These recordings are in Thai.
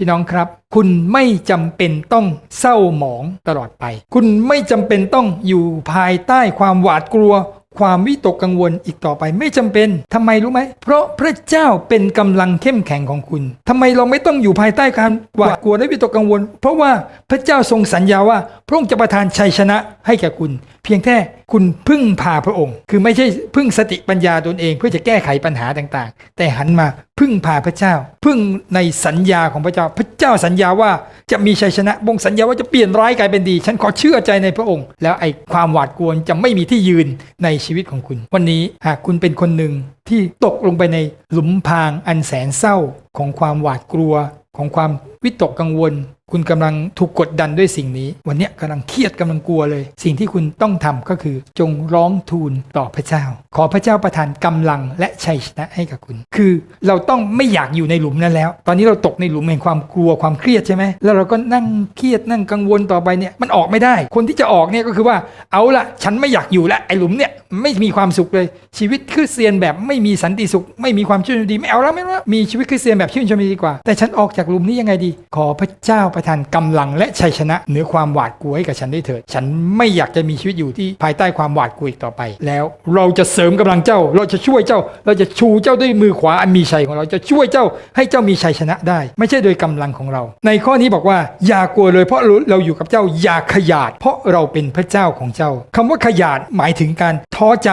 พี่น้องครับ คุณไม่จำเป็นต้องเศร้าหมองตลอดไป คุณไม่จำเป็นต้องอยู่ภายใต้ความหวาดกลัว ความวิตกกังวลอีกต่อไปไม่จำเป็นทำไมรู้ไหม เพราะพระเจ้าเป็นกำลังเข้มแข็งของคุณทำไมเราไม่ต้องอยู่ภายใต้การหวาดกลัวและวิตกกังวล เพราะว่าพระเจ้าทรงสัญญาว่าพระองค์จะประทานชัยชนะให้แก่คุณ เพียงแค่ คุณพึ่งพาพระองค์ คือไม่ใช่พึ่งสติปัญญาตนเองเพื่อจะแก้ไขปัญหาต่างๆ แต่หันมาพึ่งพาพระเจ้า พึ่งในสัญญาของพระเจ้า พระเจ้าสัญญาว่าจะมีชัยชนะบงสัญญาว่าจะเปลี่ยนร้ายกลายเป็นดี ฉันขอเชื่อใจในพระองค์ แล้วไอ้ความหวาดกลัวจะไม่มีที่ยืนในชีวิตของคุณ วันนี้หากคุณเป็นคนหนึ่งที่ตกลงไปในหลุมพรางอันแสนเศร้าของความหวาดกลัวของความวิตกกังวล คุณกำลังถูกกดดันด้วยสิ่งนี้ วันนี้ยกำลังเครียดกำลังกลัวเลย สิ่งที่คุณต้องทำก็คือ จงร้องทูลต่อพระเจ้า ขอพระเจ้าประทานกำลังและชัยชนะให้กับคุณ คือเราต้องไม่อยากอยู่ในหลุมนั้นแล้ว ตอนนี้เราตกในหลุมแห่งความกลัวความเครียดใช่ไหมแล้วเราก็นั่งเครียดนั่งกังวลต่อไปเนี่ยมันออกไม่ได้ คนที่จะออกเนี่ยก็คือว่าเอาละฉันไม่อยากอยู่แล้วไอ้หลุมเนี่ยไม่มีความสุขเลย ชีวิตคริสเตียนแบบไม่มีสันติสุข ไม่มีความชื่นชมดีไม่เอาแล้วไม่เอาแล้วมีชีวิตคริสเตียนแบบชื่นชมดีดีกว่า แต่ฉันออกจากหลุมนี้ยังไงดี ขอพระเจ้าประทานกำลังและชัยชนะเหนือความหวาดกลัวให้กับฉันได้เถิด ฉันไม่อยากจะมีชีวิตอยู่ที่ภายใต้ความหวาดกลัวอีกต่อไป แล้วเราจะเสริมกำลังเจ้า เราจะช่วยเจ้า เราจะชูเจ้าด้วยมือขวาอันมีชัยของเราจะช่วยเจ้าให้เจ้ามีชัยชนะได้ ไม่ใช่โดยกำลังของเรา ในข้อนี้บอกว่าอย่ากลัวเลยเพราะเราอยู่กับเจ้าอย่าขยาด เพราะเราเป็นพระเจ้าของเจ้าคำว่าขยาดหมายถึงการท้อใจ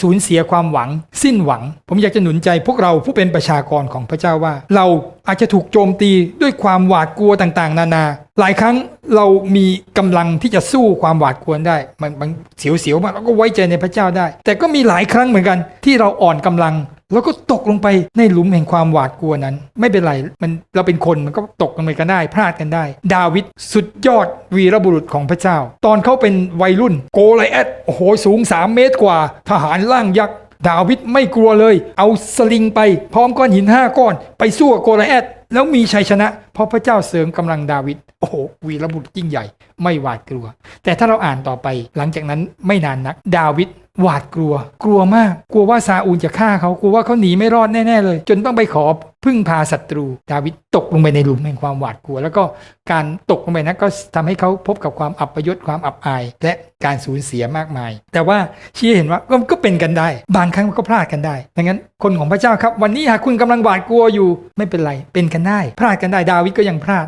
สูญเสียความหวัง สิ้นหวัง ผมอยากจะหนุนใจพวกเราผู้เป็นประชากรของพระเจ้าว่า เราอาจจะถูกโจมตีด้วยความหวาดกลัวต่างๆ นานา หลายครั้งเรามีกำลังที่จะสู้ความหวาดกลัวได้มันมันเสียวๆมากเราก็ไว้ใจในพระเจ้าได้ แต่ก็มีหลายครั้งเหมือนกันที่เราอ่อนกำลัง แล้วก็ตกลงไปในหลุมแห่งความหวาดกลัวนั้น ไม่เป็นไรมันเราเป็นคนมันก็ตกลงไปกันได้ พลาดกันได้ ดาวิดสุดยอดวีรบุรุษของพระเจ้า ตอนเขาเป็นวัยรุ่นโกไลแอดโอ้โหสูง 3 เมตรกว่า ทหารล่างยักษ์ดาวิดไม่กลัวเลย เอาสลิงไปพร้อมก้อนหินห้าก้อน ไปสู้กับโกไลแอดแล้วมีชัยชนะ เพราะพระเจ้าเสริมกำลังดาวิดโอ้โหวีรบุรุษยิ่งใหญ่ ไม่หวาดกลัว แต่ถ้าเราอ่านต่อไปหลังจากนั้นไม่นานนัก ดาวิด หวาดกลัว กลัวมาก กลัวว่าซาอูลจะฆ่าเขากลัวว่าเขาหนีไม่รอดแน่ ๆ เลย จนต้องไปขอพึ่งพาศัตรู ดาวิดตกลงไปในหลุมแห่งความหวาดกลัว แล้วก็การตกลงไปนั้นก็ทำให้เขาพบกับความอับยศความอับอาย และการสูญเสียมากมาย แต่ว่าชี้เห็นว่าก็ก็เป็นกันได้ บางครั้งก็พลาดกันได้ดังนั้นคนของพระเจ้าครับ วันนี้หากคุณกำลังหวาดกลัวอยู่ไม่เป็นไร เป็นกันได้ พลาดกันได้ดาวิดก็ยังพลาด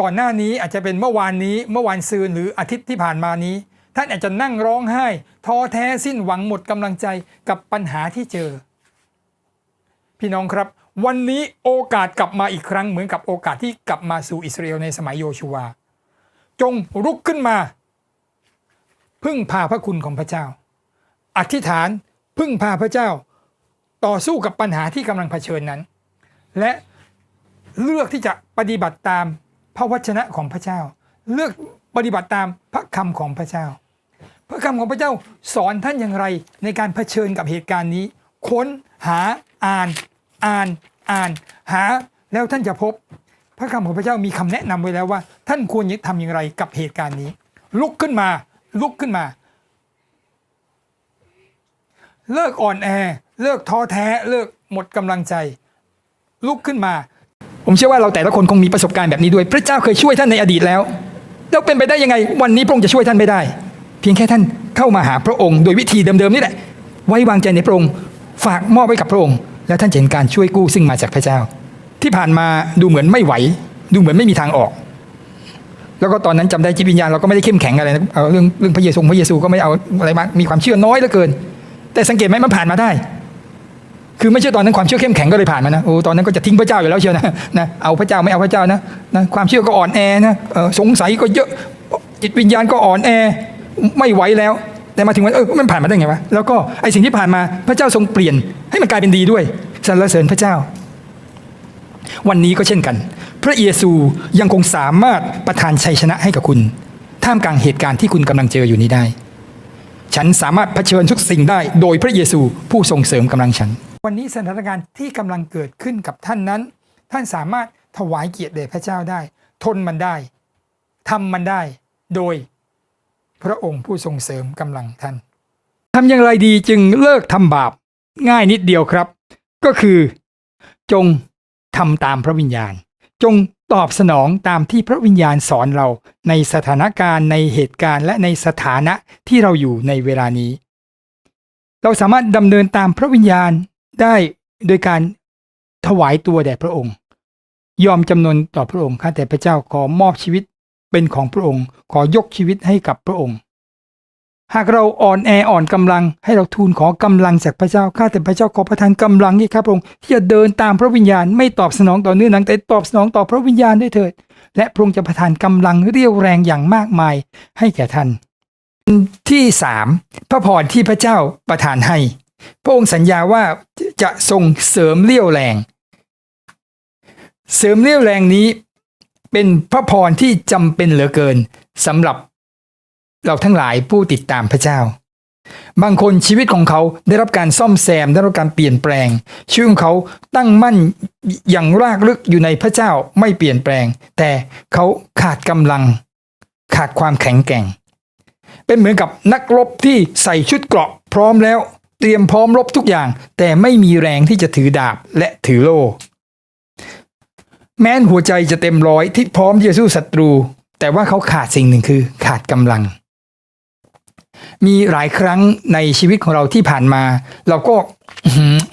ก่อนหน้านี้อาจจะเป็นเมื่อวานนี้เมื่อวานซืนหรืออาทิตย์ที่ผ่านมานี้ ท่านอาจจะนั่งร้องไห้ท้อแท้สิ้นหวังหมดกำลังใจกับปัญหาที่เจอ พี่น้องครับ วันนี้โอกาสกลับมาอีกครั้งเหมือนกับโอกาสที่กลับมาสู่อิสราเอลในสมัยโยชูวา จงลุกขึ้นมา พึ่งพาพระคุณของพระเจ้า อธิษฐานพึ่งพาพระเจ้า ต่อสู้กับปัญหาที่กำลังเผชิญนั้น และเลือกที่จะปฏิบัติตามพระวจนะของพระเจ้า เลือกปฏิบัติตามพระคำของพระเจ้า ระคำของพระเจ้าสอนท่านอย่างไรในการเผชิญกับเหตุการณ์นี้ ค้นหาอ่านอ่านอ่าน หาแล้วท่านจะพบ พระคำของพระเจ้ามีคำแนะนำไว้แล้วว่า ท่านควรจะทำอย่างไรกับเหตุการณ์นี้ ลุกขึ้นมา ลุกขึ้นมา เลิกอ่อนแอ เลิกท้อแท้ เลิกหมดกำลังใจ ลุกขึ้นมา ผมเชื่อว่าเราแต่ละคนคงมีประสบการณ์แบบนี้ด้วย พระเจ้าเคยช่วยท่านในอดีตแล้วแล้วเป็นไปได้ยังไง วันนี้พระองค์จะช่วยท่านไม่ได้ เพียงแค่ท่านเข้ามาหาพระองค์ โดยวิธีเดิมๆนี่แหละ ไว้วางใจในพระองค์ ฝากมอบไว้กับพระองค์ แล้วท่านจะเห็นการช่วยกู้ซึ่งมาจากพระเจ้า ที่ผ่านมาดูเหมือนไม่ไหว ดูเหมือนไม่มีทางออก แล้วก็ตอนนั้นจำได้จิตวิญญาณเราก็ไม่ได้เข้มแข็งอะไรนะเอาเรื่องเรื่องพระเยซูพระเยซูก็ไม่เอาอะไรมากมีความเชื่อน้อยเหลือเกิน แต่สังเกตไหมมันผ่านมาได้ คือไม่ใช่ตอนนั้นความเชื่อเข้มแข็งก็เลยผ่านมานะโอ้ตอนนั้นก็จะทิ้งพระเจ้าอยู่แล้วเชียวนะนะเอาพระเจ้าไม่เอาพระเจ้านะนะความเชื่อก็อ่อนแอนะสงสัยก็เยอะจิตวิญญาณก็อ่อนแอ ไม่ไหวแล้ว แต่มาถึงวันเออมันผ่านมาได้ไงวะแล้วก็ไอสิ่งที่ผ่านมาพระเจ้าทรงเปลี่ยน ให้มันกลายเป็นดีด้วยสรรเสริญพระเจ้า วันนี้ก็เช่นกัน พระเยซูยังคงสามารถประทานชัยชนะให้กับคุณ ท่ามกลางเหตุการณ์ที่คุณกำลังเจออยู่นี้ได้ ฉันสามารถเผชิญทุกสิ่งได้ โดยพระเยซูผู้ทรงเสริมกำลังฉัน วันนี้สถานการณ์ที่กำลังเกิดขึ้นกับท่านนั้น ท่านสามารถถวายเกียรติแด่พระเจ้าได้ ทนมันได้ทำมันได้โดย พระองค์ผู้ทรงเสริมกำลังท่านทำอย่างไรดีจึงเลิกทำบาปง่ายนิดเดียวครับ ก็คือ จงทำตามพระวิญญาณ จงตอบสนองตามที่พระวิญญาณสอนเราในสถานการณ์ในเหตุการณ์และในสถานะที่เราอยู่ในเวลานี้ เราสามารถดำเนินตามพระวิญญาณได้โดยการถวายตัวแด่พระองค์ ยอมจำนนต่อพระองค์ข้าแต่พระเจ้าขอมอบชีวิต เป็นของพระองค์ขอยกชีวิตให้กับพระองค์ หากเราอ่อนแออ่อนกำลังให้เราทูลขอกำลังจากพระเจ้าข้าแต่พระเจ้าขอประทานกำลังให้ข้าพระองค์ที่จะเดินตามพระวิญญาณไม่ตอบสนองต่อเนื้อหนังแต่ตอบสนองต่อพระวิญญาณด้วยเถิด และพระองค์จะประทานกำลังเรี่ยวแรงอย่างมากมายให้แก่ท่านที่สามพระพรที่พระเจ้าประทานให้ พระองค์สัญญาว่าจะทรงเสริมเรี่ยวแรง เสริมเรี่ยวแรงนี้ เป็นพระพรที่จำเป็นเหลือเกินสำหรับเราทั้งหลายผู้ติดตามพระเจ้า บางคนชีวิตของเขาได้รับการซ่อมแซมได้รับการเปลี่ยนแปลง ชีวิตของเขาตั้งมั่นอย่างรากลึกอยู่ในพระเจ้าไม่เปลี่ยนแปลง แต่เขาขาดกำลัง ขาดความแข็งแกร่ง เป็นเหมือนกับนักรบที่ใส่ชุดเกราะพร้อมแล้ว เตรียมพร้อมรบทุกอย่าง แต่ไม่มีแรงที่จะถือดาบและถือโล่ แม้นหัวใจจะเต็มร้อยที่พร้อมที่จะสู้ศัตรู แต่ว่าเขาขาดสิ่งหนึ่งคือขาดกำลัง มีหลายครั้งในชีวิตของเราที่ผ่านมา เราก็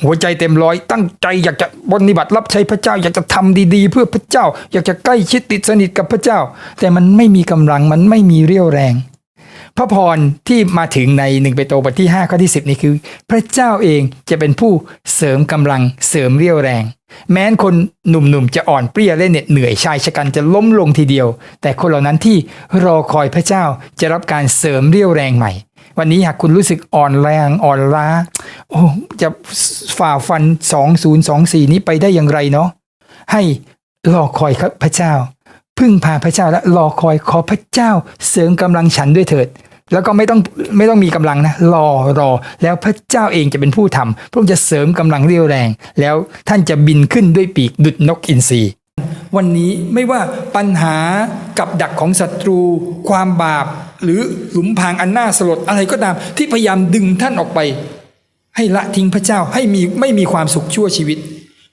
หัวใจเต็มร้อย ตั้งใจอยากจะปฏิบัติรับใช้พระเจ้า อยากจะทำดีๆ เพื่อพระเจ้า อยากจะใกล้ชิดติดสนิทกับพระเจ้า แต่มันไม่มีกำลังมันไม่มีเรี่ยวแรง พระพรที่มาถึงในหนึ่งเปโตรบทที่5ข้อที่ 10 นี่คือ พระเจ้าเองจะเป็นผู้เสริมกำลังเสริมเรี่ยวแรง แม้นคนหนุ่มๆจะอ่อนเปรี้ยและเหน็ดเหนื่อยชายชะกันจะล้มลงทีเดียว แต่คนเหล่านั้นที่รอคอยพระเจ้าจะรับการเสริมเรี่ยวแรงใหม่ วันนี้หากคุณรู้สึกอ่อนแรงอ่อนล้า โอ้จะฝ่าฟัน 2024 นี้ไปได้อย่างไรเนาะให้รอคอยครับพระเจ้า พึ่งพาพระเจ้าและรอคอยขอพระเจ้าเสริมกำลังฉันด้วยเถิด แล้วก็ไม่ต้องไม่ต้องมีกำลังนะรอรอ แล้วพระเจ้าเองจะเป็นผู้ทำพระองค์จะเสริมกำลังเรี่ยวแรง แล้วท่านจะบินขึ้นด้วยปีกดุดนกอินทรีวันนี้ไม่ว่าปัญหากับดักของศัตรู ความบาป หรือหลุมพรางอันน่าสลดอะไรก็ตาม ที่พยายามดึงท่านออกไป ให้ละทิ้งพระเจ้าให้มีไม่มีความสุขชั่วชีวิต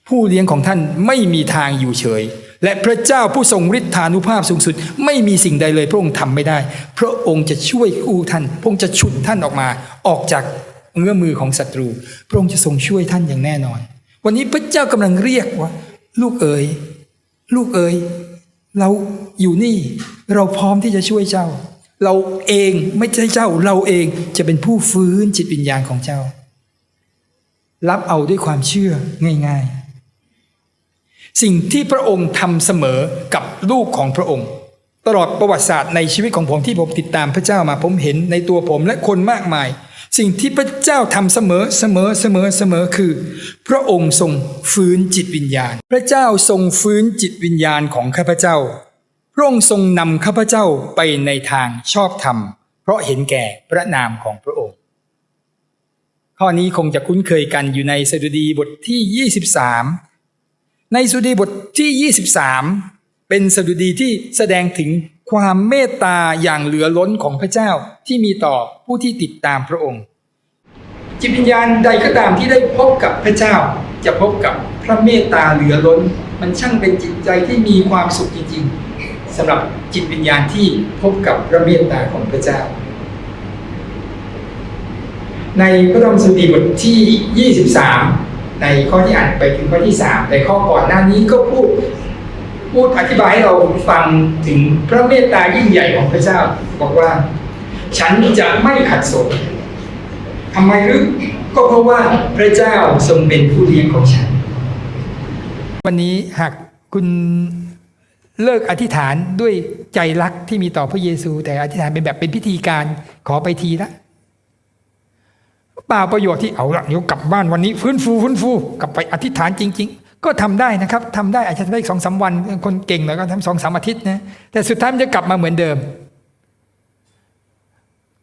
ผู้เลี้ยงของท่านไม่มีทางอยู่เฉย และพระเจ้าผู้ทรงฤทธานุภาพสูงสุด ไม่มีสิ่งใดเลยพระองค์ทำไม่ได้ พระองค์จะช่วยกู้ท่าน พระองค์จะฉุดท่านออกมา ออกจากเงื้อมือของศัตรู พระองค์จะทรงช่วยท่านอย่างแน่นอน วันนี้พระเจ้ากำลังเรียกว่า ลูกเอ๋ยลูกเอ๋ยเราอยู่นี่เราพร้อมที่จะช่วยเจ้า เราเองไม่ใช่เจ้า เราเองจะเป็นผู้ฟื้นจิตวิญญาณของเจ้า รับเอาด้วยความเชื่อง่าย ๆ สิ่งที่พระองค์ทำเสมอกับลูกของพระองค์ ตลอดประวัติศาสตร์ในชีวิตของผมที่ผมติดตามพระเจ้ามาผมเห็นในตัวผมและคนมากมาย สิ่งที่พระเจ้าทำเสมอเสมอเสมอเสมอคือ พระองค์ทรงฟื้นจิตวิญญาณ พระเจ้าทรงฟื้นจิตวิญญาณของข้าพเจ้า พระองค์ทรงนำข้าพเจ้าไปในทางชอบธรรม เพราะเห็นแก่พระนามของพระองค์ข้อนี้คงจะคุ้นเคยกันอยู่ในสดุดีบทที่ 23 ในสุดีบทที่ 23 เป็นสดุดีที่แสดงถึงความเมตตาอย่างเหลือล้นของพระเจ้าที่มีต่อผู้ที่ติดตามพระองค์ จิตวิญญาณใดก็ตามที่ได้พบกับพระเจ้า จะพบกับพระเมตตาเหลือล้น มันช่างเป็นจิตใจที่มีความสุขจริงๆสำหรับจิตวิญญาณที่พบกับพระเมตตาของพระเจ้า ในพระธรรมสุดีบทที่ 23 ในข้อที่อ่านไปถึงข้อที่3ในข้อก่อนหน้านี้ก็พูดพูดอธิบายให้เราฟังถึงพระเมตตายิ่งใหญ่ของพระเจ้า บอกว่า ฉันจะไม่ขัดสนทำไมหรือก็เพราะว่าพระเจ้าทรงเป็นผู้เลี้ยงของฉัน วันนี้หากคุณเลิกอธิษฐานด้วยใจรักที่มีต่อพระเยซู แต่อธิษฐานเป็นแบบเป็นพิธีการขอไปทีละ เปล่าประโยชน์ที่เอาละเดี๋ยวกลับบ้านวันนี้ฟื้นฟูฟื้นฟูกลับไปอธิษฐานจริง ๆ ก็ทำได้นะครับทำได้อาจจะทำได้สองสามวัน คนเก่งหน่อยก็ทำสองสามอาทิตย์นะแต่สุดท้ายมันจะกลับมาเหมือนเดิม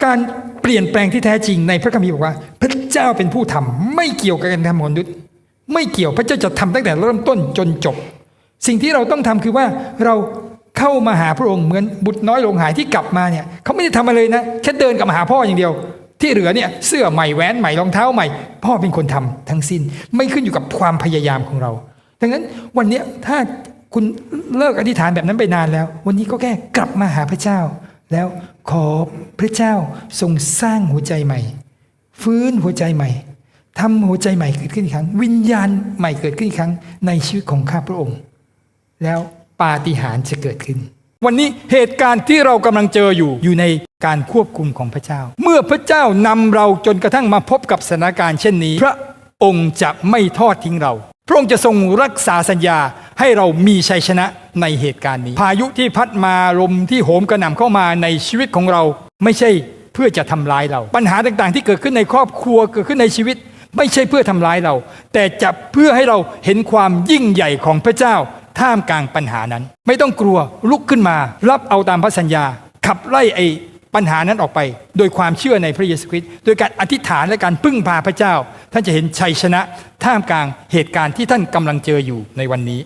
การเปลี่ยนแปลงที่แท้จริงในพระคัมภีร์บอกว่า พระเจ้าเป็นผู้ทำไม่เกี่ยวกับการทำของมนุษย์ไม่เกี่ยวพระเจ้าจะทำตั้งแต่เริ่มต้นจนจบ สิ่งที่เราต้องทำคือว่าเราเข้ามาหาพระองค์เหมือนบุตรน้อยหลงหายที่กลับมาเนี่ยเขาไม่ได้ทำอะไรเลยนะแค่เดินกลับมาหาพ่ออย่างเดียว ที่เหลือเนี่ยเสื้อใหม่แหวนใหม่รองเท้าใหม่ พ่อเป็นคนทำทั้งสิ้น ไม่ขึ้นอยู่กับความพยายามของเรา ดังนั้นวันนี้ถ้าคุณเลิกอธิษฐานแบบนั้นไปนานแล้ว วันนี้ก็แค่กลับมาหาพระเจ้า แล้วขอพระเจ้าทรงสร้างหัวใจใหม่ ฟื้นหัวใจใหม่ทำหัวใจใหม่เกิดขึ้นอีกครั้ง วิญญาณใหม่เกิดขึ้นอีกครั้ง ในชีวิตของข้าพระองค์ แล้วปาฏิหาริย์จะเกิดขึ้น วันนี้เหตุการณ์ที่เรากำลังเจออยู่อยู่ใน การควบคุมของพระเจ้า เมื่อพระเจ้านำเราจนกระทั่งมาพบกับสถานการณ์เช่นนี้ พระองค์จะไม่ทอดทิ้งเรา พระองค์จะทรงรักษาสัญญาให้เรามีชัยชนะในเหตุการณ์นี้ พายุที่พัดมาลมที่โหมกระหน่ำเข้ามาในชีวิตของเรา ไม่ใช่เพื่อจะทำร้ายเรา ปัญหาต่างๆ ที่เกิดขึ้นในครอบครัวเกิดขึ้นในชีวิต ไม่ใช่เพื่อทำร้ายเรา แต่จะเพื่อให้เราเห็นความยิ่งใหญ่ของพระเจ้าท่ามกลางปัญหานั้น ไม่ต้องกลัวลุกขึ้นมา รับเอาตามพระสัญญา ขับไล่ไอ้ ปัญหานั้นออกไป โดยความเชื่อในพระเยซูคริสต์โดยการอธิษฐานและการพึ่งพาพระเจ้า ท่านจะเห็นชัยชนะท่ามกลางเหตุการณ์ที่ท่านกำลังเจออยู่ในวันนี้